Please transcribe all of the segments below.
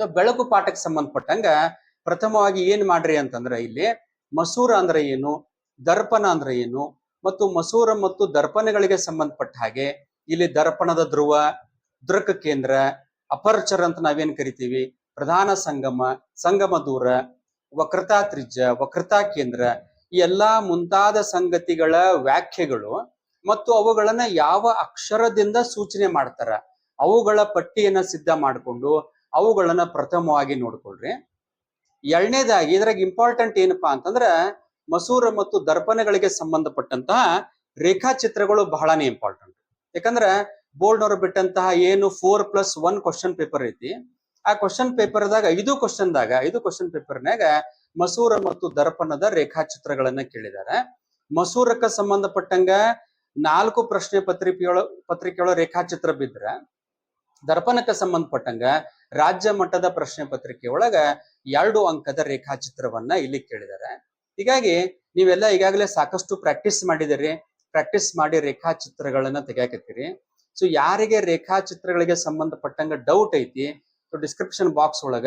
So ಬೆಳಕು ಪಾಠಕ್ಕೆ ಸಂಬಂಧಪಟ್ಟಂಗ ಪ್ರಥಮವಾಗಿ ಏನ್ ಮಾಡ್ರಿ ಅಂತಂದ್ರೆ ಇಲ್ಲಿ ಮಸೂರ ಅಂದ್ರೆ ಏನು, ದರ್ಪಣ ಅಂದ್ರೆ ಏನು, ಮತ್ತು ಮಸೂರ ಮತ್ತು ದರ್ಪಣಗಳಿಗೆ ಸಂಬಂಧಪಟ್ಟ ಹಾಗೆ ಇಲ್ಲಿ ದರ್ಪಣದ ಧ್ರುವ, ದೃಕ್ ಕೇಂದ್ರ, ಅಪರ್ಚರ್ ಅಂತ ನಾವೇನ್ ಕರಿತೀವಿ? ಪ್ರಧಾನ ಸಂಗಮ ಸಂಗಮ ದೂರ, ವಕ್ರತಾ ತ್ರಿಜ್ಯ, ವಕ್ರತಾ ಕೇಂದ್ರ ಈ ಎಲ್ಲಾ ಮುಂತಾದ ಸಂಗತಿಗಳ ವ್ಯಾಖ್ಯೆಗಳು ಮತ್ತು ಅವುಗಳನ್ನ ಯಾವ ಅಕ್ಷರದಿಂದ ಸೂಚನೆ ಮಾಡ್ತಾರ? ಅವುಗಳ ಪಟ್ಟಿಯನ್ನ ಸಿದ್ಧ ಮಾಡಿಕೊಂಡು ಅವುಗಳನ್ನ ಪ್ರಥಮವಾಗಿ ನೋಡ್ಕೊಳ್ರಿ. ಎರಡನೇದಾಗಿ ಇದ್ರಾಗ ಇಂಪಾರ್ಟೆಂಟ್ ಏನಪ್ಪಾ ಅಂತಂದ್ರ ಮಸೂರ ಮತ್ತು ದರ್ಪಣಗಳಿಗೆ ಸಂಬಂಧಪಟ್ಟಂತಹ ರೇಖಾಚಿತ್ರಗಳು ಬಹಳನೇ ಇಂಪಾರ್ಟೆಂಟ್ ಯಾಕಂದ್ರ ಬೋರ್ಡ್ನವರು ಬಿಟ್ಟಂತಹ ಏನು four plus one question paper ಐತಿ. ಆ ಕ್ವಶನ್ ಪೇಪರ್ದಾಗ ಐದು ಕ್ವಶನ್ದಾಗ ಐದು ಕ್ವಶನ್ ಪೇಪರ್ನಾಗ ಮಸೂರ ಮತ್ತು ದರ್ಪಣದ ರೇಖಾಚಿತ್ರಗಳನ್ನ ಕೇಳಿದ್ದಾರೆ ಮಸೂರಕ್ಕ ಸಂಬಂಧಪಟ್ಟಂಗ ನಾಲ್ಕು ಪ್ರಶ್ನೆ ಪತ್ರಿಕೆಯೊಳ ಪತ್ರಿಕೆಯೊಳ ರೇಖಾಚಿತ್ರ ಬಿದ್ರ. ದರ್ಪಣಕ್ಕೆ ಸಂಬಂಧಪಟ್ಟಂಗ ರಾಜ್ಯ ಮಟ್ಟದ ಪ್ರಶ್ನೆ ಪತ್ರಿಕೆ ಒಳಗ ಎರಡು ಅಂಕದ ರೇಖಾಚಿತ್ರವನ್ನ ಇಲ್ಲಿ ಕೇಳಿದ್ದಾರೆ. ಹೀಗಾಗಿ ನೀವೆಲ್ಲ ಈಗಾಗಲೇ ಸಾಕಷ್ಟು ಪ್ರಾಕ್ಟೀಸ್ ಮಾಡಿದಿರಿ. ಪ್ರಾಕ್ಟೀಸ್ ಮಾಡಿ ರೇಖಾಚಿತ್ರಗಳನ್ನ ತೆಗಿಯಾಕತ್ತೀರಿ. ಸೊ ಯಾರಿಗೆ ರೇಖಾಚಿತ್ರಗಳಿಗೆ ಸಂಬಂಧಪಟ್ಟಂಗ ಡೌಟ್ ಐತಿ ಡಿಸ್ಕ್ರಿಪ್ಷನ್ ಬಾಕ್ಸ್ ಒಳಗ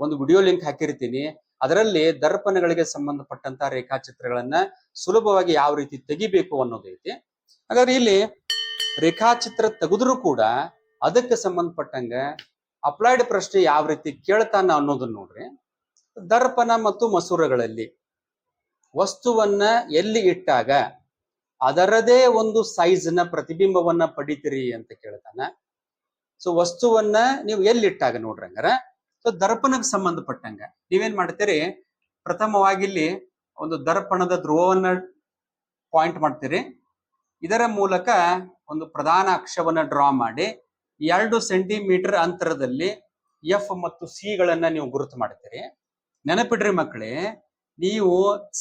ಒಂದು ವಿಡಿಯೋ ಲಿಂಕ್ ಹಾಕಿರ್ತೀನಿ. ಅದರಲ್ಲಿ ದರ್ಪಣಗಳಿಗೆ ಸಂಬಂಧಪಟ್ಟಂತ ರೇಖಾಚಿತ್ರಗಳನ್ನ ಸುಲಭವಾಗಿ ಯಾವ ರೀತಿ ತೆಗಿಬೇಕು ಅನ್ನೋದೈತಿ ಹಾಗಾದ್ರೆ ಇಲ್ಲಿ ರೇಖಾಚಿತ್ರ ತೆಗೆದ್ರೂ ಕೂಡ ಅದಕ್ಕೆ ಸಂಬಂಧಪಟ್ಟಂಗ ಅಪ್ಲೈಡ್ ಪ್ರಶ್ನೆ ಯಾವ ರೀತಿ ಕೇಳ್ತಾನ ಅನ್ನೋದನ್ನ ನೋಡ್ರಿ. ದರ್ಪಣ ಮತ್ತು ಮಸೂರಗಳಲ್ಲಿ ವಸ್ತುವನ್ನ ಎಲ್ಲಿ ಇಟ್ಟಾಗ ಅದರದೇ ಒಂದು ಸೈಜ್ನ ಪ್ರತಿಬಿಂಬವನ್ನ ಪಡಿತೀರಿ ಅಂತ ಕೇಳ್ತಾನ. ಸೊ ವಸ್ತುವನ್ನ ನೀವು ಎಲ್ಲಿ ಇಟ್ಟಾಗ ನೋಡ್ರಿ ಹಂಗಾರ? ಸೊ ದರ್ಪಣಕ್ಕೆ ಸಂಬಂಧಪಟ್ಟಂಗ ನೀವೇನ್ ಮಾಡ್ತೀರಿ? ಪ್ರಥಮವಾಗಿ ಇಲ್ಲಿ ಒಂದು ದರ್ಪಣದ ಧ್ರುವವನ್ನ ಪಾಯಿಂಟ್ ಮಾಡ್ತೀರಿ. ಇದರ ಮೂಲಕ ಒಂದು ಪ್ರಧಾನ ಅಕ್ಷವನ್ನ ಡ್ರಾ ಮಾಡಿ ಎರಡು ಸೆಂಟಿಮೀಟರ್ ಅಂತರದಲ್ಲಿ ಎಫ್ ಮತ್ತು ಸಿ ಗಳನ್ನ ನೀವು ಗುರುತು ಮಾಡ್ತೀರಿ ನೆನಪಿಡ್ರಿ ಮಕ್ಕಳೇ, ನೀವು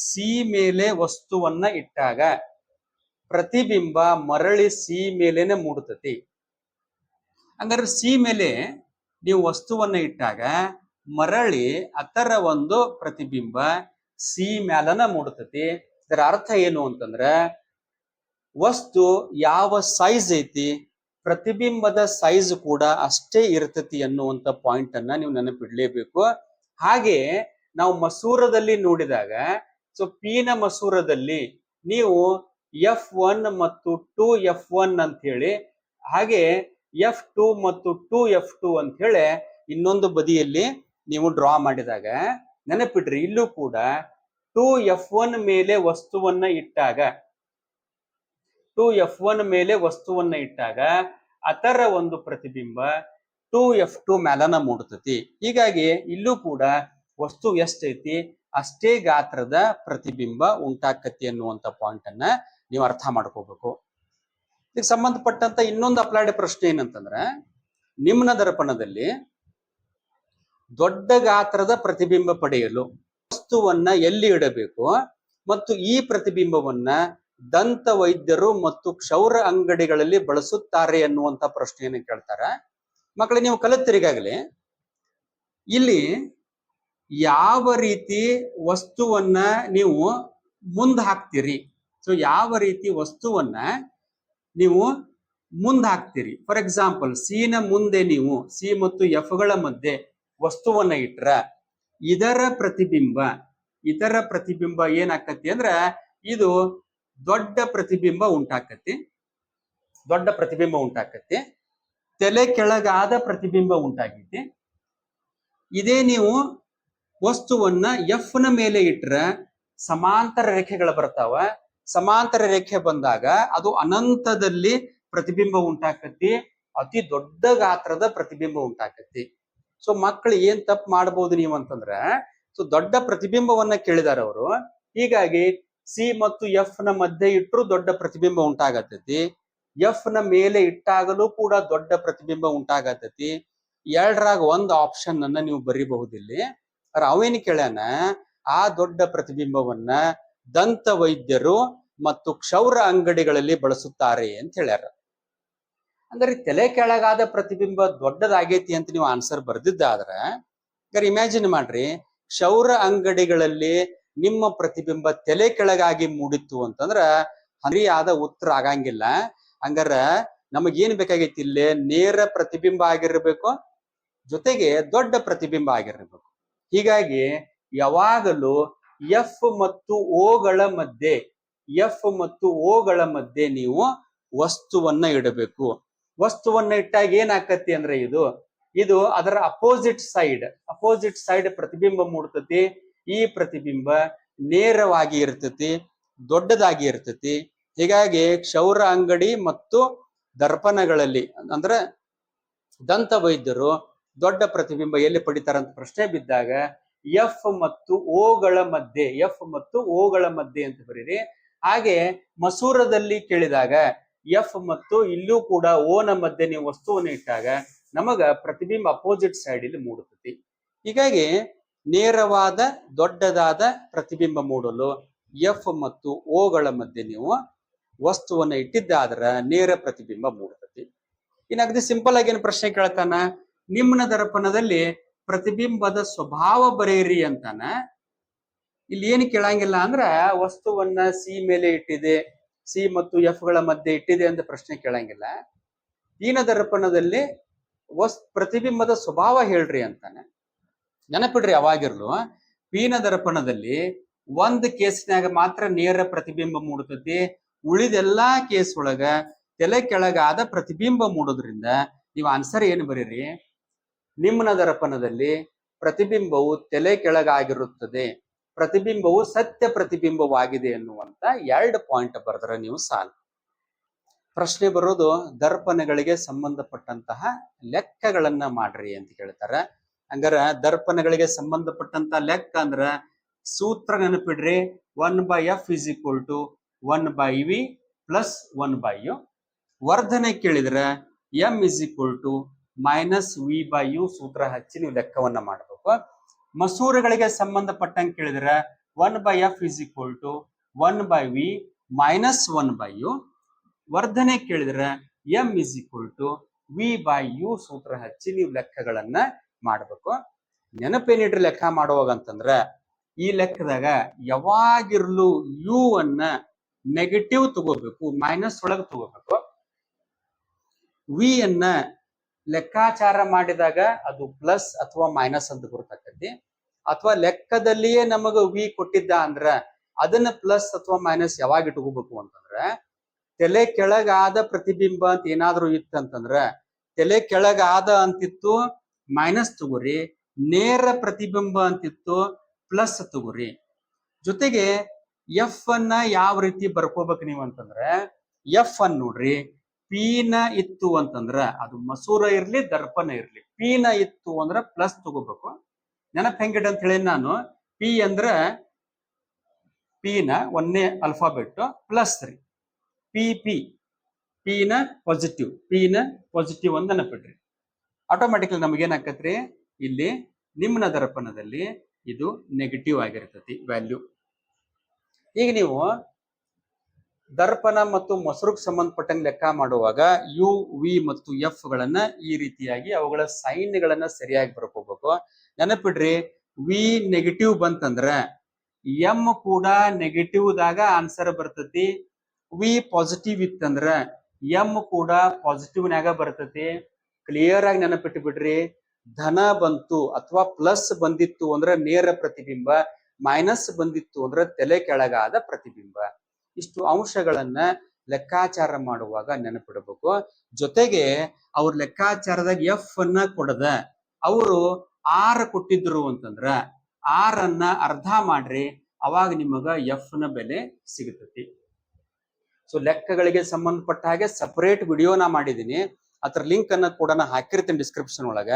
ಸಿ ಮೇಲೆ ವಸ್ತುವನ್ನ ಇಟ್ಟಾಗ ಪ್ರತಿಬಿಂಬ ಮರಳಿ ಸಿ ಮೇಲೇನೆ ಮೂಡುತ್ತತಿ. ಹಂಗಾದ್ರೆ ಸಿ ಮೇಲೆ ನೀವು ವಸ್ತುವನ್ನ ಇಟ್ಟಾಗ ಮರಳಿ ಅದರ ಒಂದು ಪ್ರತಿಬಿಂಬ ಸಿ ಮ್ಯಾಲನ ಮೂಡುತ್ತತಿ. ಇದರ ಅರ್ಥ ಏನು ಅಂತಂದ್ರ, ವಸ್ತು ಯಾವ ಸೈಜ್ ಐತಿ ಪ್ರತಿಬಿಂಬದ ಸೈಜ್ ಕೂಡ ಅಷ್ಟೇ ಇರ್ತತಿ ಅನ್ನುವಂಥ ಪಾಯಿಂಟ್ ಅನ್ನ ನೀವು ನೆನಪಿಡ್ಲೇಬೇಕು. ಹಾಗೆ ನಾವು ಮಸೂರದಲ್ಲಿ ನೋಡಿದಾಗ ಸೊ ಪಿನ ಮಸೂರದಲ್ಲಿ ನೀವು ಎಫ್ ಒನ್ ಮತ್ತು ಟೂ ಎಫ್ ಒನ್ ಅಂತ ಹೇಳಿ ಹಾಗೆ ಎಫ್ ಟು ಮತ್ತು ಟೂ ಎಫ್ ಟೂ ಅಂತ ಹೇಳಿ ಇನ್ನೊಂದು ಬದಿಯಲ್ಲಿ ನೀವು ಡ್ರಾ ಮಾಡಿದಾಗ ನೆನಪಿಡ್ರಿ, ಇಲ್ಲೂ ಕೂಡ ಟೂ ಎಫ್ ಒನ್ ಮೇಲೆ ವಸ್ತುವನ್ನ ಇಟ್ಟಾಗ ಟೂ ಎಫ್ ಒನ್ ಮೇಲೆ ವಸ್ತುವನ್ನ ಇಟ್ಟಾಗ ಅದರ ಒಂದು ಪ್ರತಿಬಿಂಬ ಟು ಎಫ್ ಟು ಮೇಲನ ಮೂಡ್ತತಿ ಹೀಗಾಗಿ ಇಲ್ಲೂ ಕೂಡ ವಸ್ತು ಎಷ್ಟೈತಿ ಅಷ್ಟೇ ಗಾತ್ರದ ಪ್ರತಿಬಿಂಬ ಉಂಟಾಕತಿ ಅನ್ನುವಂತ ಪಾಯಿಂಟ್ ಅನ್ನ ನೀವು ಅರ್ಥ ಮಾಡ್ಕೋಬೇಕು. ಇದಕ್ಕೆ ಸಂಬಂಧಪಟ್ಟಂತ ಇನ್ನೊಂದು ಅಪ್ಲೈಡ್ ಪ್ರಶ್ನೆ ಏನಂತಂದ್ರೆ, ನಿಮ್ನ ದರ್ಪಣದಲ್ಲಿ ದೊಡ್ಡ ಗಾತ್ರದ ಪ್ರತಿಬಿಂಬ ಪಡೆಯಲು ವಸ್ತುವನ್ನ ಎಲ್ಲಿ ಇಡಬೇಕು ಮತ್ತು ಈ ಪ್ರತಿಬಿಂಬವನ್ನ ದಂತ ವೈದ್ಯರು ಮತ್ತು ಕ್ಷೌರ ಅಂಗಡಿಗಳಲ್ಲಿ ಬಳಸುತ್ತಾರೆ ಅನ್ನುವಂತ ಪ್ರಶ್ನೆಯನ್ನು ಕೇಳ್ತಾರ. ಮಕ್ಕಳೇ, ನೀವು ಕಲಿತರಿಗಾಗಲಿ ಇಲ್ಲಿ ಯಾವ ರೀತಿ ವಸ್ತುವನ್ನ ನೀವು ಮುಂದ್ ಹಾಕ್ತೀರಿ ಸೊ ಯಾವ ರೀತಿ ವಸ್ತುವನ್ನ ನೀವು ಮುಂದ್ ಹಾಕ್ತೀರಿ ಫಾರ್ ಎಕ್ಸಾಂಪಲ್ನ ಮುಂದೆ ನೀವು ಸಿ ಮತ್ತು ಎಫ್ಗಳ ಮಧ್ಯೆ ವಸ್ತುವನ್ನ ಇಟ್ರ, ಇದರ ಪ್ರತಿಬಿಂಬ ಇದರ ಪ್ರತಿಬಿಂಬ ಏನಾಕತಿ ಅಂದ್ರ, ಇದು ದೊಡ್ಡ ಪ್ರತಿಬಿಂಬ ಉಂಟಾಕತಿ ದೊಡ್ಡ ಪ್ರತಿಬಿಂಬ ಉಂಟಾಕತಿ ತಲೆ ಕೆಳಗಾದ ಪ್ರತಿಬಿಂಬ ಉಂಟಾಗಿದೆ ಇದೇ ನೀವು ವಸ್ತುವನ್ನ ಎಫ್ನ ಮೇಲೆ ಇಟ್ರ ಸಮಾಂತರ ರೇಖೆಗಳು ಬರ್ತಾವ. ಸಮಾಂತರ ರೇಖೆ ಬಂದಾಗ ಅದು ಅನಂತದಲ್ಲಿ ಪ್ರತಿಬಿಂಬ ಉಂಟಾಕತಿ ಅತಿ ದೊಡ್ಡ ಗಾತ್ರದ ಪ್ರತಿಬಿಂಬ ಉಂಟಾಕತಿ ಸೊ ಮಕ್ಕಳು ಏನ್ ತಪ್ಪು ಮಾಡಬಹುದು ನೀವು ಅಂತಂದ್ರ ಸೊ ದೊಡ್ಡ ಪ್ರತಿಬಿಂಬವನ್ನ ಕೇಳಿದಾರ ಅವರು ಹೀಗಾಗಿ ಸಿ ಮತ್ತು ಎಫ್ನ ಮಧ್ಯೆ ಇಟ್ಟರು ದೊಡ್ಡ ಪ್ರತಿಬಿಂಬ ಉಂಟಾಗತೈತಿ. ಎಫ್ನ ಮೇಲೆ ಇಟ್ಟಾಗಲೂ ಕೂಡ ದೊಡ್ಡ ಪ್ರತಿಬಿಂಬ ಉಂಟಾಗತೈತಿ. ಎರಡರಾಗ ಒಂದು ಆಪ್ಷನ್ ಅನ್ನ ನೀವು ಬರೀಬಹುದಿಲ್ಲಿ. ಅವೇನು ಕೇಳ್ಯಾನ, ಆ ದೊಡ್ಡ ಪ್ರತಿಬಿಂಬವನ್ನ ದಂತ ವೈದ್ಯರು ಮತ್ತು ಕ್ಷೌರ ಅಂಗಡಿಗಳಲ್ಲಿ ಬಳಸುತ್ತಾರೆ ಅಂತ ಹೇಳ್ಯಾರ. ಅಂದ್ರೆ ತಲೆ ಕೆಳಗಾದ ಪ್ರತಿಬಿಂಬ ದೊಡ್ಡದಾಗೈತಿ ಅಂತ ನೀವು ಆನ್ಸರ್ ಬರ್ದಿದ್ದಾದ್ರ ಇಮ್ಯಾಜಿನ್ ಮಾಡ್ರಿ, ಕ್ಷೌರ ಅಂಗಡಿಗಳಲ್ಲಿ ನಿಮ್ಮ ಪ್ರತಿಬಿಂಬ ತಲೆ ಕೆಳಗಾಗಿ ಮೂಡಿತ್ತು ಅಂತಂದ್ರ ಹರಿಯಾದ ಉತ್ತರ ಆಗಂಗಿಲ್ಲ. ಹಂಗಾರ ನಮಗೇನ್ ಬೇಕಾಗೈತಿ ಇಲ್ಲಿ? ನೇರ ಪ್ರತಿಬಿಂಬ ಆಗಿರ್ಬೇಕು, ಜೊತೆಗೆ ದೊಡ್ಡ ಪ್ರತಿಬಿಂಬ ಆಗಿರಬೇಕು. ಹೀಗಾಗಿ ಯಾವಾಗಲೂ ಎಫ್ ಮತ್ತು ಓಗಳ ಮಧ್ಯೆ ಎಫ್ ಮತ್ತು ಓಗಳ ಮಧ್ಯೆ ನೀವು ವಸ್ತುವನ್ನ ಇಡಬೇಕು. ವಸ್ತುವನ್ನ ಇಟ್ಟಾಗ ಏನಾಕತಿ ಅಂದ್ರೆ ಇದು ಇದು ಅದರ ಅಪೋಸಿಟ್ ಸೈಡ್ ಅಪೋಸಿಟ್ ಸೈಡ್ ಪ್ರತಿಬಿಂಬ ಮೂಡ್ತತಿ. ಈ ಪ್ರತಿಬಿಂಬ ನೇರವಾಗಿ ಇರ್ತತಿ, ದೊಡ್ಡದಾಗಿ ಇರ್ತತಿ. ಹೀಗಾಗಿ ಕ್ಷೌರ ಅಂಗಡಿ ಮತ್ತು ದರ್ಪಣಗಳಲ್ಲಿ, ಅಂದ್ರೆ ದಂತ ವೈದ್ಯರು ದೊಡ್ಡ ಪ್ರತಿಬಿಂಬ ಎಲ್ಲಿ ಪಡಿತಾರಂತ ಪ್ರಶ್ನೆ ಬಿದ್ದಾಗ, ಎಫ್ ಮತ್ತು ಓಗಳ ಮಧ್ಯೆ, ಎಫ್ ಮತ್ತು ಓಗಳ ಮಧ್ಯೆ ಅಂತ ಬರೀರಿ. ಹಾಗೆ ಮಸೂರದಲ್ಲಿ ಕೇಳಿದಾಗ, ಎಫ್ ಮತ್ತು ಇಲ್ಲೂ ಕೂಡ ಓನ ಮಧ್ಯೆ ನೀವು ವಸ್ತುವನ್ನು ಇಟ್ಟಾಗ, ನಮಗ ಪ್ರತಿಬಿಂಬ ಅಪೋಸಿಟ್ ಸೈಡ್ ಇಲ್ಲಿ ಮೂಡುತ್ತತಿ. ಹೀಗಾಗಿ ನೇರವಾದ, ದೊಡ್ಡದಾದ ಪ್ರತಿಬಿಂಬ ಮೂಡಲು ಎಫ್ ಮತ್ತು ಓಗಳ ಮಧ್ಯೆ ನೀವು ವಸ್ತುವನ್ನ ಇಟ್ಟಿದ್ದಾದ್ರೆ ನೇರ ಪ್ರತಿಬಿಂಬ ಮೂಡತತಿ ಇನ್ನು ಅಗದಿ ಸಿಂಪಲ್ ಆಗಿ ಏನು ಪ್ರಶ್ನೆ ಕೇಳ್ತಾನ? ನಿಮ್ಮನ ದರ್ಪಣದಲ್ಲಿ ಪ್ರತಿಬಿಂಬದ ಸ್ವಭಾವ ಬರೆಯಿರಿ ಅಂತಾನ? ಇಲ್ಲಿ ಏನು ಕೇಳಂಗಿಲ್ಲ ಅಂದ್ರ ವಸ್ತುವನ್ನ ಸಿ ಮೇಲೆ ಇಟ್ಟಿದೆ ಸಿ ಮತ್ತು ಎಫ್ಗಳ ಮಧ್ಯೆ ಇಟ್ಟಿದೆ ಅಂತ ಪ್ರಶ್ನೆ ಕೇಳಂಗಿಲ್ಲ. ದೀನ ದರ್ಪಣದಲ್ಲಿ ವಸ್, ಪ್ರತಿಬಿಂಬದ ಸ್ವಭಾವ ಹೇಳ್ರಿ ಅಂತಾನೆ. ನೆನಪಿಡ್ರಿ ಅವಾಗಿರ್ಲು. ಪೀನ ದರ್ಪಣದಲ್ಲಿ ಒಂದ್ ಕೇಸ್ನ್ಯಾಗ ಮಾತ್ರ ನೇರ ಪ್ರತಿಬಿಂಬ ಮೂಡ್ತತಿ ಉಳಿದೆಲ್ಲಾ ಕೇಸ್ ಒಳಗ ತಲೆ ಕೆಳಗಾದ ಪ್ರತಿಬಿಂಬ ಮೂಡೋದ್ರಿಂದ ನೀವು ಆನ್ಸರ್ ಏನು ಬರೀರಿ? ನಿಮ್ನ ದರ್ಪಣದಲ್ಲಿ ಪ್ರತಿಬಿಂಬವು ತಲೆ ಕೆಳಗಾಗಿರುತ್ತದೆ. ಪ್ರತಿಬಿಂಬವು ಸತ್ಯ ಪ್ರತಿಬಿಂಬವಾಗಿದೆ ಎನ್ನುವಂತ ಎರಡು ಪಾಯಿಂಟ್ ಬರೆದ್ರೆ ನೀವು ಸಾಲು. ಪ್ರಶ್ನೆ ಬರೋದು ದರ್ಪಣಗಳಿಗೆ ಸಂಬಂಧಪಟ್ಟಂತಹ ಲೆಕ್ಕಗಳನ್ನ ಮಾಡ್ರಿ ಅಂತ ಕೇಳ್ತಾರ. ಹಂಗಾರ ದರ್ಪಣಗಳಿಗೆ ಸಂಬಂಧಪಟ್ಟಂತ ಲೆಕ್ಕ ಅಂದ್ರ ಸೂತ್ರ ನೆನಪಿಡ್ರಿ one by F is equal to one by V plus one by U. ವರ್ಧನೆ ಕೇಳಿದ್ರ M is equal to minus V by U ಸೂತ್ರ ಹಚ್ಚಿ ನೀವು ಲೆಕ್ಕವನ್ನ ಮಾಡಬೇಕು. ಮಸೂರಗಳಿಗೆ ಸಂಬಂಧಪಟ್ಟಂಗೆ ಕೇಳಿದ್ರ one by F is equal to one by V minus one by U. ವರ್ಧನೆ ಕೇಳಿದ್ರೆ M is equal to V by U ಸೂತ್ರ ಹಚ್ಚಿ ನೀವು ಲೆಕ್ಕಗಳನ್ನ ಮಾಡಬೇಕು. ನೆನಪೇನಿಡ್ರಿ ಲೆಕ್ಕ ಮಾಡುವಾಗ ಅಂತಂದ್ರ ಈ ಲೆಕ್ಕದಾಗ ಯಾವಾಗಿರ್ಲು ಯು ಅನ್ನ ನೆಗೆಟಿವ್ ತಗೋಬೇಕು ಮೈನಸ್ ಒಳಗೆ ತಗೋಬೇಕು. ವಿ ಅನ್ನ ಲೆಕ್ಕಾಚಾರ ಮಾಡಿದಾಗ ಅದು ಪ್ಲಸ್ ಅಥವಾ ಮೈನಸ್ ಅಂತ ಗುರುತಾಕತಿ ಅಥವಾ ಲೆಕ್ಕದಲ್ಲಿಯೇ ನಮಗ ವಿ ಕೊಟ್ಟಿದ್ದ ಅಂದ್ರ ಅದನ್ನ ಪ್ಲಸ್ ಅಥವಾ ಮೈನಸ್ ಯಾವಾಗ ಇಟ್ಕೋಬೇಕು ಅಂತಂದ್ರ, ತಲೆ ಕೆಳಗಾದ ಪ್ರತಿಬಿಂಬ ಅಂತ ಏನಾದ್ರೂ ಇತ್ತಂತಂದ್ರ, ತಲೆ ಕೆಳಗಾದ ಅಂತಿತ್ತು ಮೈನಸ್ ತಗೋರಿ, ನೇರ ಪ್ರತಿಬಿಂಬ ಅಂತಿತ್ತು, ಪ್ಲಸ್ ತಗೋರಿ. ಜೊತೆಗೆ ಎಫ್ ಅನ್ನ ಯಾವ ರೀತಿ ಬರ್ಕೋಬೇಕು ನೀವು ಅಂತಂದ್ರ ಎಫ್ ಅನ್ ನೋಡ್ರಿ ಪೀನ ಇತ್ತು ಅಂತಂದ್ರ, ಅದು ಮಸೂರ ಇರ್ಲಿ, ದರ್ಪಣ ಇರ್ಲಿ ಪೀನ ಇತ್ತು ಅಂದ್ರ ಪ್ಲಸ್ ತಗೋಬೇಕು. ನೆನಪ್ ಹೆಂಗಿಡ ಅಂತ ಹೇಳಿ ನಾನು ಪಿ ಅಂದ್ರ ಪಿನ ಒಂದೇ ಅಲ್ಫಾಬೆಟ್ ಪ್ಲಸ್ ರೀ. ಪಿ ಪಿ ನ ಪಾಸಿಟಿವ್ ಪಿನ ಪಾಸಿಟಿವ್ ಅಂತ ನೆನಪಿಡ್ರಿ. ಆಟೋಮೆಟಿಕ್ಲಿ ನಮ್ಗೆ ಏನಾಕತ್ರಿ ಇಲ್ಲಿ ನಿಮ್ನ ದರ್ಪಣದಲ್ಲಿ ಇದು ನೆಗೆಟಿವ್ ಆಗಿರ್ತತಿ ವ್ಯಾಲ್ಯೂ ಈಗ ನೀವು ದರ್ಪಣ ಮತ್ತು ಮೊಸರುಗ್ ಸಂಬಂಧಪಟ್ಟಂಗೆ ಲೆಕ್ಕ ಮಾಡುವಾಗ ಯು ವಿ ಮತ್ತು ಎಫ್ ಗಳನ್ನ ಈ ರೀತಿಯಾಗಿ ಅವುಗಳ ಸೈನ್ಗಳನ್ನ ಸರಿಯಾಗಿ ಬರ್ಕೋಬೇಕು. ನೆನಪಿಡ್ರಿ ವಿ ನೆಗೆಟಿವ್ ಬಂತಂದ್ರ ಎಂ ಕೂಡ ನೆಗೆಟಿವ್ ದಾಗ ಆನ್ಸರ್ ಬರ್ತತಿ. ವಿ ಪಾಸಿಟಿವ್ ಇತ್ತಂದ್ರ ಎಂ ಕೂಡ ಪಾಸಿಟಿವ್ನಾಗ ಬರ್ತತಿ. ಕ್ಲಿಯರ್ ಆಗಿ ನೆನಪಿಟ್ಟು ಬಿಡ್ರಿ. ಧನ ಬಂತು ಅಥವಾ ಪ್ಲಸ್ ಬಂದಿತ್ತು ಅಂದ್ರೆ ನೇರ ಪ್ರತಿಬಿಂಬ ಮೈನಸ್ ಬಂದಿತ್ತು ಅಂದ್ರೆ ತಲೆ ಕೆಳಗಾದ ಪ್ರತಿಬಿಂಬ. ಇಷ್ಟು ಅಂಶಗಳನ್ನ ಲೆಕ್ಕಾಚಾರ ಮಾಡುವಾಗ ನೆನಪಿಡಬೇಕು. ಜೊತೆಗೆ ಅವ್ರ ಲೆಕ್ಕಾಚಾರದಾಗ ಎಫ್ ಅನ್ನ ಕೊಡದ. ಅವರು ಆರ್ ಕೊಟ್ಟಿದ್ರು ಅಂತಂದ್ರ ಆರ್ ಅನ್ನ ಅರ್ಧ ಮಾಡ್ರಿ, ಅವಾಗ ನಿಮಗ ಎಫ್ನ ಬೆಲೆ ಸಿಗುತ್ತೆ ಸೊ ಲೆಕ್ಕಗಳಿಗೆ ಸಂಬಂಧಪಟ್ಟ ಹಾಗೆ ಸಪರೇಟ್ ವಿಡಿಯೋನ ಮಾಡಿದ್ದೀನಿ ಅದ್ರ ಲಿಂಕ್ ಅನ್ನ ಕೂಡ ನಾ ಹಾಕಿರ್ತೀನಿ ಡಿಸ್ಕ್ರಿಪ್ಷನ್ ಒಳಗ.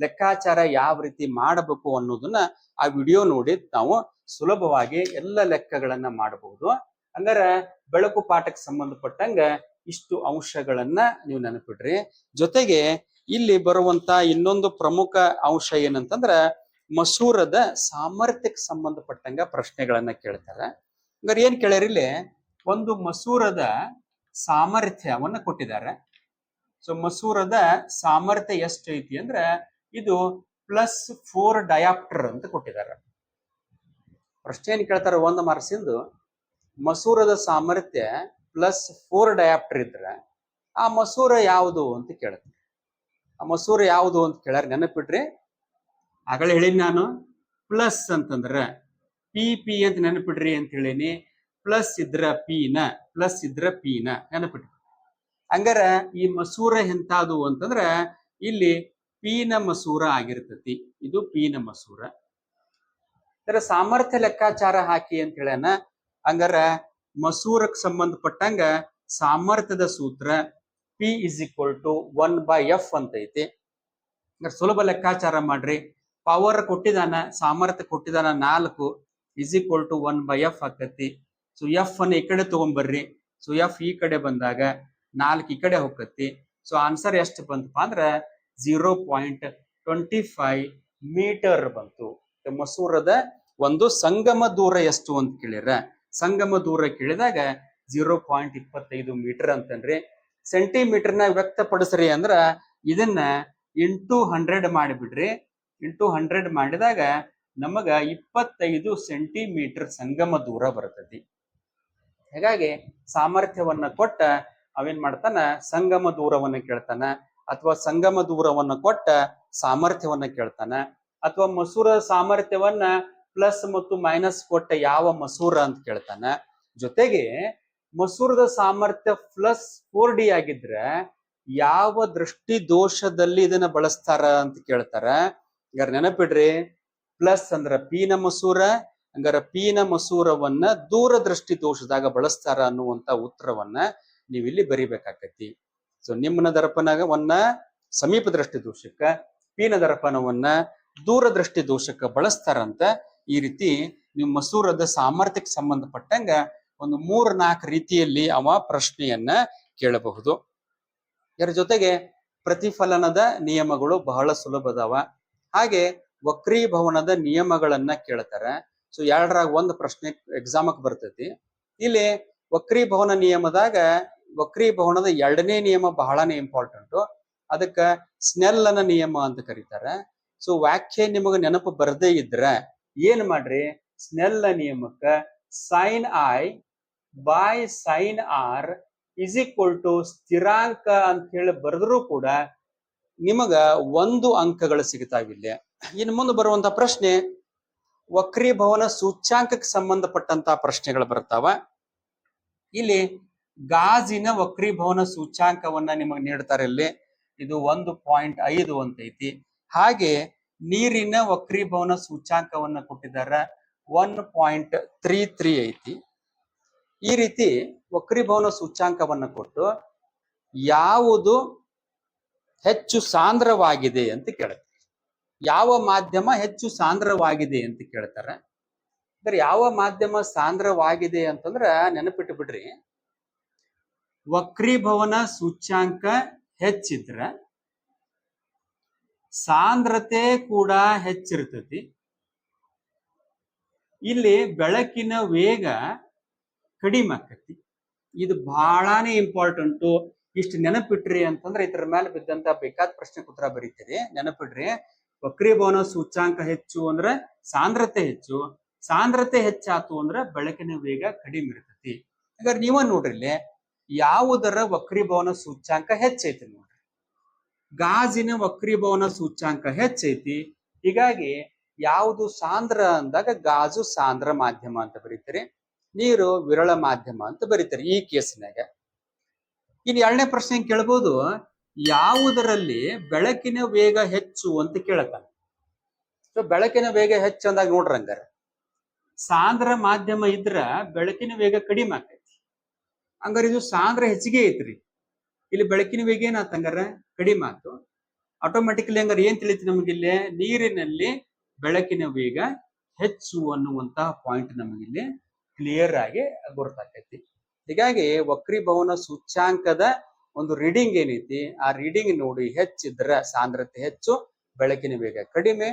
ಲೆಕ್ಕಾಚಾರ ಯಾವ ರೀತಿ ಮಾಡಬೇಕು ಅನ್ನೋದನ್ನ ಆ ವಿಡಿಯೋ ನೋಡಿ ನಾವು ಸುಲಭವಾಗಿ ಎಲ್ಲ ಲೆಕ್ಕಗಳನ್ನ ಮಾಡಬಹುದು. ಹಂಗಾರ ಬೆಳಕು ಪಾಠಕ್ಕೆ ಸಂಬಂಧಪಟ್ಟಂಗ ಇಷ್ಟು ಅಂಶಗಳನ್ನ ನೀವು ನೆನಪಿಡ್ರಿ. ಜೊತೆಗೆ ಇಲ್ಲಿ ಬರುವಂತ ಇನ್ನೊಂದು ಪ್ರಮುಖ ಅಂಶ ಏನಂತಂದ್ರ ಮಸೂರದ ಸಾಮರ್ಥ್ಯಕ್ಕೆ ಸಂಬಂಧಪಟ್ಟಂಗ ಪ್ರಶ್ನೆಗಳನ್ನ ಕೇಳ್ತಾರೆ. ಹಂಗಾರೆ ಏನ್ ಕೇಳ್ಯಾರ ಇಲ್ಲಿ ಒಂದು ಮಸೂರದ ಸಾಮರ್ಥ್ಯವನ್ನ ಕೊಟ್ಟಿದ್ದಾರೆ. ಸೊ ಮಸೂರದ ಸಾಮರ್ಥ್ಯ ಎಷ್ಟು ಐತಿ ಅಂದ್ರ ಇದು ಪ್ಲಸ್ ಫೋರ್ ಡಯಾಪ್ಟರ್ ಅಂತ ಕೊಟ್ಟಿದ್ದಾರೆ. ಪ್ರಶ್ನೆ ಏನು ಕೇಳ್ತಾರೆ, ಒಂದು ಮಾರ್ಸಿಂದು ಮಸೂರದ ಸಾಮರ್ಥ್ಯ ಪ್ಲಸ್ ಫೋರ್ ಡಯಾಪ್ಟರ್ ಇದ್ರೆ ಆ ಮಸೂರ ಯಾವುದು ಅಂತ ಕೇಳ್ತಾರೆ. ಆ ಮಸೂರ ಯಾವುದು ಅಂತ ಕೇಳ್ಯಾರ ನೆನಪಿಡ್ರಿ ಆಗಲೇ ಹೇಳಿನಿ ನಾನು. ಪ್ಲಸ್ ಅಂತಂದ್ರೆ ಪಿ ಪಿ ಅಂತ ನೆನಪಿಡ್ರಿ ಅಂತ ಹೇಳೀನಿ. ಪ್ಲಸ್ ಇದ್ರ ಪಿನ ಪ್ಲಸ್ ಇದ್ರ ಪಿನ ನೆನಪಿಡ್ರಿ ಹಂಗಾರ ಈ ಮಸೂರ ಎಂತಾದು ಅಂತಂದ್ರ ಇಲ್ಲಿ ಪೀನ ಮಸೂರ ಆಗಿರ್ತತಿ. ಇದು ಪೀನ ಮಸೂರ. ಅದರ ಸಾಮರ್ಥ್ಯ ಲೆಕ್ಕಾಚಾರ ಹಾಕಿ ಅಂತ ಹೇಳ್ಯಾನ. ಹಂಗಾರ ಮಸೂರಕ್ಕೆ ಸಂಬಂಧಪಟ್ಟಂಗ ಸಾಮರ್ಥ್ಯದ ಸೂತ್ರ P is equal to one by F ಅಂತ ಐತಿ ಸುಲಭ ಲೆಕ್ಕಾಚಾರ ಮಾಡ್ರಿ. ಪವರ್ ಕೊಟ್ಟಿದಾನ, ಸಾಮರ್ಥ್ಯ ಕೊಟ್ಟಿದಾನ ನಾಲ್ಕು is equal to one by F ಆಕತಿ. ಸೊ ಎಫ್ ಅನ್ನ ಈ ಕಡೆ ತಗೊಂಡ್ಬರ್ರಿ ಸೊ ಎಫ್ ಈ ಕಡೆ ಬಂದಾಗ ನಾಲ್ಕು ಈ ಕಡೆ ಹೋಗತಿ ಸೊ ಆನ್ಸರ್ ಎಷ್ಟು ಬಂತಪ್ಪ ಅಂದ್ರೆ zero point twenty five metre ಬಂತು ಮಸೂರದ ಒಂದು ಸಂಗಮ ದೂರ ಎಷ್ಟು ಅಂತ ಕೇಳಿರ ಸಂಗಮ ದೂರ ಕೇಳಿದಾಗ ಜೀರೋ ಪಾಯಿಂಟ್ ಇಪ್ಪತ್ತೈದು ಮೀಟರ್ ಅಂತನ್ರಿ. ಸೆಂಟಿಮೀಟರ್ನ ವ್ಯಕ್ತಪಡಿಸ್ರಿ ಅಂದ್ರ ಇದನ್ನ ಇಂಟು ಹಂಡ್ರೆಡ್ ಮಾಡಿಬಿಡ್ರಿ. ಇಂಟು ಹಂಡ್ರೆಡ್ ಮಾಡಿದಾಗ ನಮಗ ಇಪ್ಪತ್ತೈದು ಸೆಂಟಿಮೀಟರ್ ಸಂಗಮ ದೂರ ಬರ್ತತಿ ಹಾಗಾಗಿ ಸಾಮರ್ಥ್ಯವನ್ನ ಕೊಟ್ಟ ಅವೇನ್ ಮಾಡ್ತಾನ? ಸಂಗಮ ದೂರವನ್ನ ಕೇಳ್ತಾನ. ಅಥವಾ ಸಂಗಮ ದೂರವನ್ನ ಕೊಟ್ಟ ಸಾಮರ್ಥ್ಯವನ್ನ ಕೇಳ್ತಾನ. ಅಥವಾ ಮಸೂರ ಸಾಮರ್ಥ್ಯವನ್ನ ಪ್ಲಸ್ ಮತ್ತು ಮೈನಸ್ ಕೊಟ್ಟ ಯಾವ ಮಸೂರ ಅಂತ ಕೇಳ್ತಾನ. ಜೊತೆಗೆ ಮಸೂರದ ಸಾಮರ್ಥ್ಯ ಪ್ಲಸ್ ಫೋರ್ ಡಿ ಆಗಿದ್ರೆ ಯಾವ ದೃಷ್ಟಿ ದೋಷದಲ್ಲಿ ಇದನ್ನ ಬಳಸ್ತಾರ ಅಂತ ಕೇಳ್ತಾರ. ಈಗ ನೆನಪಿಡ್ರಿ. ಪ್ಲಸ್ ಅಂದ್ರ ಪೀನ ಮಸೂರ, ಹಂಗಾರ ಪೀನ ಮಸೂರವನ್ನ ದೂರದೃಷ್ಟಿ ದೋಷದಾಗ ಬಳಸ್ತಾರ ಅನ್ನುವಂತ ಉತ್ತರವನ್ನ ನೀವಿಲ್ಲಿ ಬರಿಬೇಕಾಕೈತಿ ಸೊ ನಿಮ್ಮನ ದರ್ಪಣವನ್ನ ಸಮೀಪ ದೃಷ್ಟಿ ದೋಷಕ್ಕ ಪೀನ ದರ್ಪಣವನ್ನ ದೂರದೃಷ್ಟಿ ದೋಷಕ್ಕ ಬಳಸ್ತಾರಂತ ಈ ರೀತಿ ನಿಮ್ಮ ಮಸೂರದ ಸಾಮರ್ಥ್ಯಕ್ಕೆ ಸಂಬಂಧಪಟ್ಟಂಗ ಒಂದು ಮೂರ್ ನಾಲ್ಕು ರೀತಿಯಲ್ಲಿ ಅವ ಪ್ರಶ್ನೆಯನ್ನ ಕೇಳಬಹುದು. ಇದರ ಜೊತೆಗೆ ಪ್ರತಿಫಲನದ ನಿಯಮಗಳು ಬಹಳ ಸುಲಭದವ ಹಾಗೆ ವಕ್ರೀಭವನದ ನಿಯಮಗಳನ್ನ ಕೇಳ್ತಾರ. ಸೊ ಎರಡರಾಗ ಒಂದು ಪ್ರಶ್ನೆ ಎಕ್ಸಾಮಕ್ ಬರ್ತೈತಿ. ಇಲ್ಲಿ ವಕ್ರೀಭವನ ನಿಯಮದಾಗ ವಕ್ರೀಭವನದ ಎರಡನೇ ನಿಯಮ ಬಹಳನೇ ಇಂಪಾರ್ಟೆಂಟ್ ಅದಕ್ಕ ಸ್ನೆಲ್ಲನ ನಿಯಮ ಅಂತ ಕರೀತಾರೆ. ಸೊ ವ್ಯಾಖ್ಯೆ ನಿಮಗ ನೆನಪು ಬರದೇ ಇದ್ರ ಏನ್ ಮಾಡ್ರಿ? Snell ನಿಯಮಕ್ಕ sine I by sine R is equal to ಸ್ಥಿರಾಂಕ ಅಂತ ಹೇಳಿ ಬರೆದ್ರು ಕೂಡ ನಿಮಗ ಒಂದು ಅಂಕಗಳು ಸಿಗ್ತಾವಿಲ್ಲ ಇನ್ನು ಮುಂದೆ ಬರುವಂತ ಪ್ರಶ್ನೆ, ವಕ್ರೀಭವನ ಸೂಚ್ಯಾಂಕಕ್ಕೆ ಸಂಬಂಧಪಟ್ಟಂತ ಪ್ರಶ್ನೆಗಳು ಬರ್ತಾವ. ಇಲ್ಲಿ ಗಾಜಿನ ವಕ್ರೀಭವನ ಸೂಚ್ಯಾಂಕವನ್ನ ನಿಮಗೆ ನೀಡ್ತಾರೆ ಇಲ್ಲಿ. ಇದು ಒಂದು ಪಾಯಿಂಟ್ ಐದು ಅಂತ ಐತಿ ಹಾಗೆ ನೀರಿನ ವಕ್ರೀಭವನ ಸೂಚ್ಯಾಂಕವನ್ನ ಕೊಟ್ಟಿದ್ದಾರೆ. ಒನ್ ಪಾಯಿಂಟ್ ತ್ರೀ ತ್ರೀ ಐತಿ. ಈ ರೀತಿ ವಕ್ರೀಭವನ ಸೂಚ್ಯಾಂಕವನ್ನ ಕೊಟ್ಟು ಯಾವುದು ಹೆಚ್ಚು ಸಾಂದ್ರವಾಗಿದೆ ಅಂತ ಕೇಳುತ್ತೆ ಯಾವ ಮಾಧ್ಯಮ ಹೆಚ್ಚು ಸಾಂದ್ರವಾಗಿದೆ ಅಂತ ಕೇಳ್ತಾರೆ. ಅಂದ್ರೆ ಯಾವ ಮಾಧ್ಯಮ ಸಾಂದ್ರವಾಗಿದೆ ಅಂತಂದ್ರ ನೆನಪಿಟ್ಟು ಬಿಡ್ರಿ. ವಕ್ರೀಭವನ ಸೂಚ್ಯಾಂಕ ಹೆಚ್ಚಿದ್ರ ಸಾಂದ್ರತೆ ಕೂಡ ಹೆಚ್ಚಿರ್ತತಿ. ಇಲ್ಲಿ ಬೆಳಕಿನ ವೇಗ ಕಡಿಮೆ ಆಕತಿ. ಇದು ಬಹಳಾನೇ ಇಂಪಾರ್ಟೆಂಟು ಇಷ್ಟು ನೆನಪಿಟ್ರಿ ಅಂತಂದ್ರೆ ಇದ್ರ ಮೇಲೆ ಬಿದ್ದಂತ ಬೇಕಾದ ಪ್ರಶ್ನೆ ಉತ್ತರ ಬರೀತೀರಿ. ನೆನಪಿಡ್ರಿ, ವಕ್ರೀಭವನ ಸೂಚ್ಯಾಂಕ ಹೆಚ್ಚು ಅಂದ್ರೆ ಸಾಂದ್ರತೆ ಹೆಚ್ಚು. ಸಾಂದ್ರತೆ ಹೆಚ್ಚಾತು ಅಂದ್ರೆ ಬೆಳಕಿನ ವೇಗ ಕಡಿಮೆ ಇರ್ತತಿ. ಹಾಗಾದ್ರೆ ನೀವ ನೋಡ್ರಿ ಯಾವುದರ ವಕ್ರೀಭವನ ಸೂಚ್ಯಾಂಕ ಹೆಚ್ಚೈತಿ ನೋಡ್ರಿ. ಗಾಜಿನ ವಕ್ರೀಭವನ ಸೂಚ್ಯಾಂಕ ಹೆಚ್ಚೈತಿ. ಹೀಗಾಗಿ ಯಾವುದು ಸಾಂದ್ರ ಅಂದಾಗ ಗಾಜು ಸಾಂದ್ರ ಮಾಧ್ಯಮ ಅಂತ ಬರೀತಾರೆ. ನೀರು ವಿರಳ ಮಾಧ್ಯಮ ಅಂತ ಬರೀತಾರೆ ಈ ಕೇಸ್ನಾಗ. ಇನ್ನು ಎರಡನೇ ಪ್ರಶ್ನೆ ಕೇಳ್ಬೋದು? ಯಾವುದರಲ್ಲಿ ಬೆಳಕಿನ ವೇಗ ಹೆಚ್ಚು ಅಂತ ಕೇಳತಾನೆ ಸೊ ಬೆಳಕಿನ ವೇಗ ಹೆಚ್ಚು ಅಂದಾಗ ನೋಡ್ರಿ ಸಾಂದ್ರ ಮಾಧ್ಯಮ ಇದ್ರ ಬೆಳಕಿನ ವೇಗ ಕಡಿಮೆ ಆಕೈತಿ ಹಂಗಾರೆ ಇದು ಸಾಂದ್ರ ಹೆಚ್ಚಿಗೆ ಐತ್ರಿ. ಇಲ್ಲಿ ಬೆಳಕಿನ ವೇಗ ಏನಾತ ಹಂಗಾರ ಕಡಿಮೆ ಆಯ್ತು ಆಟೋಮೆಟಿಕಲಿ ಹಂಗಾರೆ ಏನ್ ತಿಳಿತು ನಮಗಿಲ್ಲಿ ನೀರಿನಲ್ಲಿ ಬೆಳಕಿನ ವೇಗ ಹೆಚ್ಚು ಅನ್ನುವಂತಹ ಪಾಯಿಂಟ್ ನಮಗಿಲ್ಲಿ ಕ್ಲಿಯರ್ ಆಗಿ ಗುರುತಾಕೈತಿ ಹೀಗಾಗಿ ವಕ್ರೀಭವನ ಸೂಚ್ಯಾಂಕದ ಒಂದು ರೀಡಿಂಗ್ ಏನೈತಿ? ಆ ರೀಡಿಂಗ್ ನೋಡಿ ಹೆಚ್ಚಿದ್ರ ಸಾಂದ್ರತೆ ಹೆಚ್ಚು, ಬೆಳಕಿನ ವೇಗ ಕಡಿಮೆ.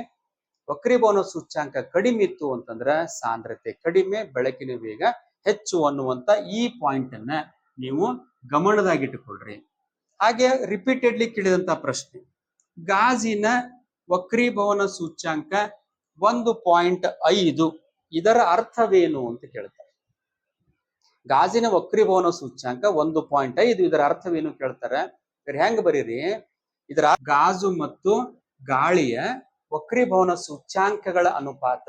ವಕ್ರೀಭವನ ಸೂಚ್ಯಾಂಕ ಕಡಿಮೆ ಇತ್ತು ಅಂತಂದ್ರ ಸಾಂದ್ರತೆ ಕಡಿಮೆ, ಬೆಳಕಿನ ವೇಗ ಹೆಚ್ಚು ಅನ್ನುವಂತ ಈ ಪಾಯಿಂಟ್ ಅನ್ನ ನೀವು ಗಮನದಾಗಿಟ್ಟುಕೊಳ್ರಿ. ಹಾಗೆ ರಿಪೀಟೆಡ್ಲಿ ಕೇಳಿದಂತ ಪ್ರಶ್ನೆ. ಗಾಜಿನ ವಕ್ರೀಭವನ ಸೂಚ್ಯಾಂಕ ಒಂದು ಪಾಯಿಂಟ್ ಐದು ಇದರ ಅರ್ಥವೇನು ಅಂತ ಕೇಳ್ತಾರೆ. ಗಾಜಿನ ವಕ್ರೀಭವನ ಸೂಚ್ಯಾಂಕ ಒಂದು ಪಾಯಿಂಟ್ ಐದು ಇದರ ಅರ್ಥವೇನು ಕೇಳ್ತಾರೆ. ಹೆಂಗ್ ಬರೀರಿ? ಇದರ ಗಾಜು ಮತ್ತು ಗಾಳಿಯ ವಕ್ರೀಭವನ ಸೂಚ್ಯಾಂಕಗಳ ಅನುಪಾತ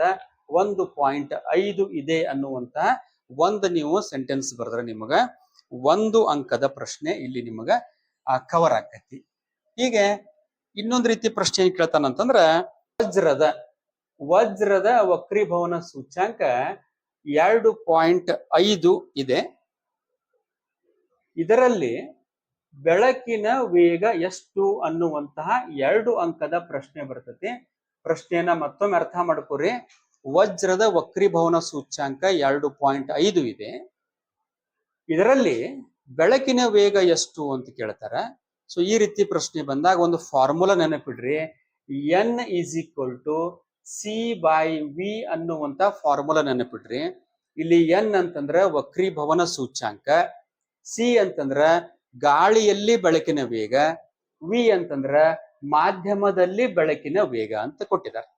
ಒಂದು ಪಾಯಿಂಟ್ ಐದು ಇದೆ ಅನ್ನುವಂತ ಒಂದು ನೀವು ಸೆಂಟೆನ್ಸ್ ಬರೆದ್ರೆ ನಿಮಗ ಒಂದು ಅಂಕದ ಪ್ರಶ್ನೆ ಇಲ್ಲಿ ನಿಮಗ ಕವರ್ ಆಕತಿ ಹೀಗೆ ಇನ್ನೊಂದು ರೀತಿ ಪ್ರಶ್ನೆ ಏನ್ ಕೇಳ್ತಾನಂತಂದ್ರ ವಜ್ರದ ವಜ್ರದ ವಕ್ರೀಭವನ ಸೂಚ್ಯಾಂಕ ಎರಡು ಪಾಯಿಂಟ್ ಐದು ಇದೆ. ಇದರಲ್ಲಿ ಬೆಳಕಿನ ವೇಗ ಎಷ್ಟು ಅನ್ನುವಂತಹ ಎರಡು ಅಂಕದ ಪ್ರಶ್ನೆ ಬರ್ತತಿ. ಪ್ರಶ್ನೆಯನ್ನ ಮತ್ತೊಮ್ಮೆ ಅರ್ಥ ಮಾಡ್ಕೋರಿ. ವಜ್ರದ ವಕ್ರಿಭವನ ಸೂಚ್ಯಾಂಕ ಎರಡು ಪಾಯಿಂಟ್ ಐದು ಇದೆ. ಇದರಲ್ಲಿ ಬೆಳಕಿನ ವೇಗ ಎಷ್ಟು ಅಂತ ಕೇಳ್ತಾರ. ಸೊ ಈ ರೀತಿ ಪ್ರಶ್ನೆ ಬಂದಾಗ ಒಂದು formula ನೆನಪಿಡ್ರಿ. N is equal to C by V ಅನ್ನುವಂತ ಫಾರ್ಮುಲಾ ನೆನಪಿಡ್ರಿ. ಇಲ್ಲಿ ಎನ್ ಅಂತಂದ್ರ ವಕ್ರೀಭವನ ಸೂಚ್ಯಾಂಕ. ಸಿ ಅಂತಂದ್ರ ಗಾಳಿಯಲ್ಲಿ ಬೆಳಕಿನ ವೇಗ. ವಿ ಅಂತಂದ್ರ ಮಾಧ್ಯಮದಲ್ಲಿ ಬೆಳಕಿನ ವೇಗ ಅಂತ ಕೊಟ್ಟಿದ್ದಾರೆ.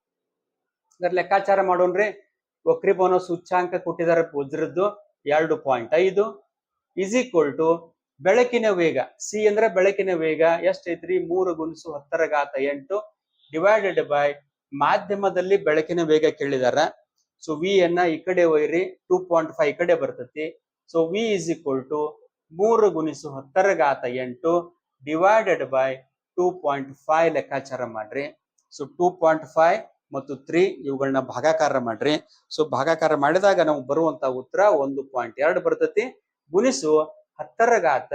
ಇದರ ಲೆಕ್ಕಾಚಾರ ಮಾಡೋಣ್ರಿ. ಬೋನಸ್ ಉಚ್ಚಾಂಕ ಕೊಟ್ಟಿದ್ದಾರೆ ವಜ್ರದ್ದು ಎರಡು ಪಾಯಿಂಟ್ ಐದು. ಇಸ್ ಈಕ್ವಲ್ ಟು ಬೆಳಕಿನ ವೇಗ ಸಿ ಅಂದ್ರೆ ಬೆಳಕಿನ ವೇಗ ಎಷ್ಟೈತ್ರಿ? ಮೂರು ಗುಣಿಸು ಹತ್ತರ ಘಾತ ಎಂಟು ಡಿವೈಡೆಡ್ ಬೈ ಮಾಧ್ಯಮದಲ್ಲಿ ಬೆಳಕಿನ ವೇಗ ಕೇಳಿದಾರ. ಸೊ ವಿ ಅನ್ನ ಈ ಕಡೆ ಒಯ್ರಿ ಟೂ ಪಾಯಿಂಟ್ ಫೈವ್ ಕಡೆ ಬರ್ತತಿ. So V is equal to ಮೂರು ಗುಣಿಸು ಹತ್ತರ ಘಾತ ಎಂಟು divided by two point five ಲೆಕ್ಕಾಚಾರ ಮಾಡ್ರಿ. ಸೊ ಟೂ ಪಾಯಿಂಟ್ ಫೈವ್ ಮತ್ತು ತ್ರೀ ಇವುಗಳನ್ನ ಭಾಗಾಕಾರ ಮಾಡ್ರಿ. ಸೊ ಭಾಗಾಕಾರ ಮಾಡಿದಾಗ ನಾವು ಬರುವಂತ ಉತ್ತರ ಒಂದು ಪಾಯಿಂಟ್ ಎರಡು ಬರ್ತತಿ. ಗುಣಿಸು ಹತ್ತರ ಘಾತ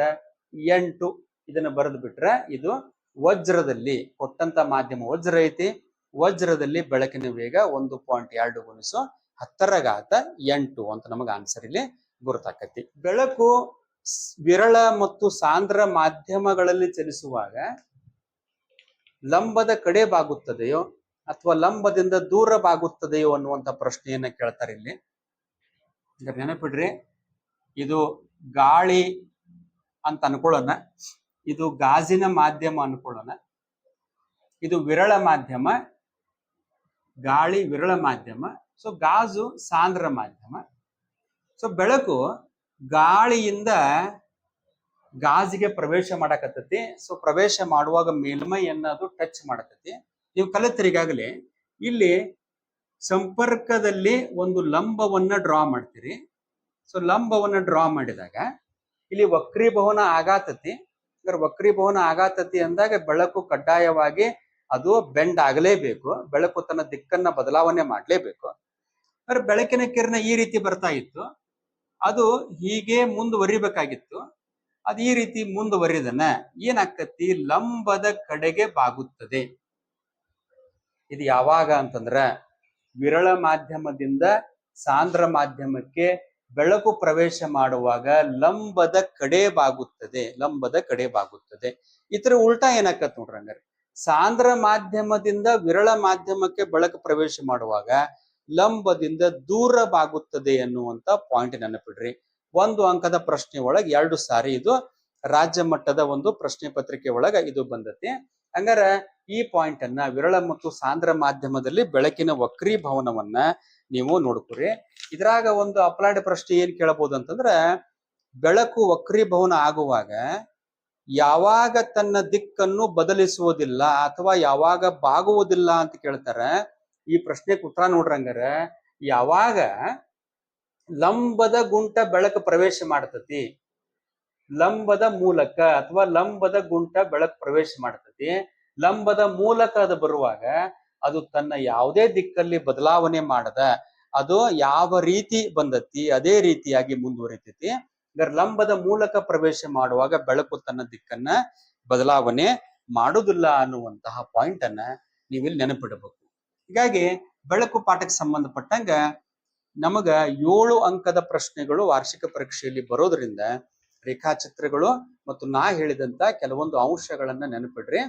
ಎಂಟು ಇದನ್ನ ಬರೆದು ಬಿಟ್ರೆ ಇದು ವಜ್ರದಲ್ಲಿ ಕೊಟ್ಟಂತ ಮಾಧ್ಯಮ ವಜ್ರ ಐತಿ. ವಜ್ರದಲ್ಲಿ ಬೆಳಕಿನ ವೇಗ ಒಂದು ಪಾಯಿಂಟ್ ಎರಡು ಗುಣಿಸು ಹತ್ತರ ಘಾತ ಎಂಟು ಅಂತ ನಮಗ ಆನ್ಸರ್ ಇಲ್ಲಿ ಗುರುತಾಕತಿ. ಬೆಳಕು ವಿರಳ ಮತ್ತು ಸಾಂದ್ರ ಮಾಧ್ಯಮಗಳಲ್ಲಿ ಚಲಿಸುವಾಗ ಲಂಬದ ಕಡೆ ಬಾಗುತ್ತದೆಯೋ ಅಥವಾ ಲಂಬದಿಂದ ದೂರವಾಗುತ್ತದೆಯೋ ಅನ್ನುವಂಥ ಪ್ರಶ್ನೆಯನ್ನ ಕೇಳ್ತಾರೆ ಇಲ್ಲಿ. ನೆನಪಿಡ್ರಿ, ಇದು ಗಾಳಿ ಅಂತ ಅನ್ಕೊಳ್ಳೋಣ. ಇದು ಗಾಜಿನ ಮಾಧ್ಯಮ ಅನ್ಕೊಳ್ಳೋಣ. ಇದು ವಿರಳ ಮಾಧ್ಯಮ, ಗಾಳಿ ವಿರಳ ಮಾಧ್ಯಮ ಸೊ ಗಾಜು ಸಾಂದ್ರ ಮಾಧ್ಯಮ. ಸೊ ಬೆಳಕು ಗಾಳಿಯಿಂದ ಗಾಜಿಗೆ ಪ್ರವೇಶ ಮಾಡಕತ್ತತಿ. ಸೊ ಪ್ರವೇಶ ಮಾಡುವಾಗ ಮೇಲ್ಮೈ ಅನ್ನೋದು ಟಚ್ ಮಾಡಕತ್ತಿ ನೀವು ಕಲಿತರೆ ಈಗಾಗಲೇ ಇಲ್ಲಿ ಸಂಪರ್ಕದಲ್ಲಿ ಒಂದು ಲಂಬವನ್ನ ಡ್ರಾ ಮಾಡ್ತೀರಿ. ಸೊ ಲಂಬವನ್ನ ಡ್ರಾ ಮಾಡಿದಾಗ ಇಲ್ಲಿ ವಕ್ರೀಭವನ ಆಗಾತತಿ ಅಂದ್ರೆ ವಕ್ರೀಭವನ ಆಗಾತತಿ ಅಂದಾಗ ಬೆಳಕು ಕಡ್ಡಾಯವಾಗಿ ಅದು ಬೆಂಡ್ ಆಗಲೇಬೇಕು, ಬೆಳಕು ತನ್ನ ದಿಕ್ಕನ್ನ ಬದಲಾವಣೆ ಮಾಡಲೇಬೇಕು. ಅಂದ್ರೆ ಬೆಳಕಿನ ಕಿರಣ ಈ ರೀತಿ ಬರ್ತಾ ಇತ್ತು. ಅದು ಹೀಗೆ ಮುಂದುವರಿಬೇಕಾಗಿತ್ತು. ಅದು ಈ ರೀತಿ ಮುಂದುವರಿದನ ಏನಾಗ್ತತಿ? ಲಂಬದ ಕಡೆಗೆ ಬಾಗುತ್ತದೆ. ಇದು ಯಾವಾಗ ಅಂತಂದ್ರೆ ವಿರಳ ಮಾಧ್ಯಮದಿಂದ ಸಾಂದ್ರ ಮಾಧ್ಯಮಕ್ಕೆ ಬೆಳಕು ಪ್ರವೇಶ ಮಾಡುವಾಗ ಲಂಬದ ಕಡೆ ಬಾಗುತ್ತದೆ ಲಂಬದ ಕಡೆ ಬಾಗುತ್ತದೆ ಇತರ ಉಲ್ಟಾ ಏನಾಕತ್ ನೋಡ್ರಿ ಹಂಗಾರೆ. ಸಾಂದ್ರ ಮಾಧ್ಯಮದಿಂದ ವಿರಳ ಮಾಧ್ಯಮಕ್ಕೆ ಬೆಳಕು ಪ್ರವೇಶ ಮಾಡುವಾಗ ಲಂಬದಿಂದ ದೂರ ಬಾಗುತ್ತದೆ ಅನ್ನುವಂತ ಪಾಯಿಂಟ್ ನೆನಪಿಡ್ರಿ. ಒಂದು ಅಂಕದ ಪ್ರಶ್ನೆ ಒಳಗೆ ಎರಡು ಸಾರಿ ಇದು ರಾಜ್ಯ ಮಟ್ಟದ ಒಂದು ಪ್ರಶ್ನೆ ಪತ್ರಿಕೆ ಒಳಗ ಇದು ಬಂದತಿ. ಹಂಗಾರ ಈ ಪಾಯಿಂಟ್ ಅನ್ನ ವಿರಳ ಮತ್ತು ಸಾಂದ್ರ ಮಾಧ್ಯಮದಲ್ಲಿ ಬೆಳಕಿನ ವಕ್ರೀಭವನವನ್ನ ನೀವು ನೋಡ್ಕೊರಿ. ಇದ್ರಾಗ ಒಂದು ಅಪ್ಲೈಡ್ ಪ್ರಶ್ನೆ ಏನ್ ಕೇಳಬಹುದು ಅಂತಂದ್ರ, ಬೆಳಕು ವಕ್ರೀಭವನ ಆಗುವಾಗ ಯಾವಾಗ ತನ್ನ ದಿಕ್ಕನ್ನು ಬದಲಿಸುವುದಿಲ್ಲ ಅಥವಾ ಯಾವಾಗ ಬಾಗುವುದಿಲ್ಲ ಅಂತ ಕೇಳ್ತಾರ. ಈ ಪ್ರಶ್ನೆಗೆ ಉತ್ತರ ನೋಡ್ರಂಗಾರ ಯಾವಾಗ ಲಂಬದ ಗುಂಟ ಬೆಳಕು ಪ್ರವೇಶ ಮಾಡ್ತತಿ? ಲಂಬದ ಮೂಲಕ ಅಥವಾ ಲಂಬದ ಗುಂಟ ಬೆಳಕು ಪ್ರವೇಶ ಮಾಡ್ತತಿ? ಲಂಬದ ಮೂಲಕ ಅದು ಬರುವಾಗ ಅದು ತನ್ನ ಯಾವುದೇ ದಿಕ್ಕಲ್ಲಿ ಬದಲಾವಣೆ ಮಾಡದ. ಅದು ಯಾವ ರೀತಿ ಬಂದತ್ತಿ ಅದೇ ರೀತಿಯಾಗಿ ಮುಂದುವರಿತೈತಿ. ಅಂದ್ರೆ ಲಂಬದ ಮೂಲಕ ಪ್ರವೇಶ ಮಾಡುವಾಗ ಬೆಳಕು ತನ್ನ ದಿಕ್ಕನ್ನ ಬದಲಾವಣೆ ಮಾಡುವುದಿಲ್ಲ ಅನ್ನುವಂತಹ ಪಾಯಿಂಟ್ ಅನ್ನ ನೀವಿಲ್ಲಿ ನೆನಪಿಡಬೇಕು. ಹೀಗಾಗಿ ಬೆಳಕು ಪಾಠಕ್ಕೆ ಸಂಬಂಧಪಟ್ಟಂಗ ನಮಗ ಏಳು ಅಂಕದ ಪ್ರಶ್ನೆಗಳು ವಾರ್ಷಿಕ ಪರೀಕ್ಷೆಯಲ್ಲಿ ಬರೋದ್ರಿಂದ ರೇಖಾಚಿತ್ರಗಳು ಮತ್ತು ನಾ ಹೇಳಿದಂತ ಕೆಲವೊಂದು ಅಂಶಗಳನ್ನ ನೆನಪಿಡ್ರಿ.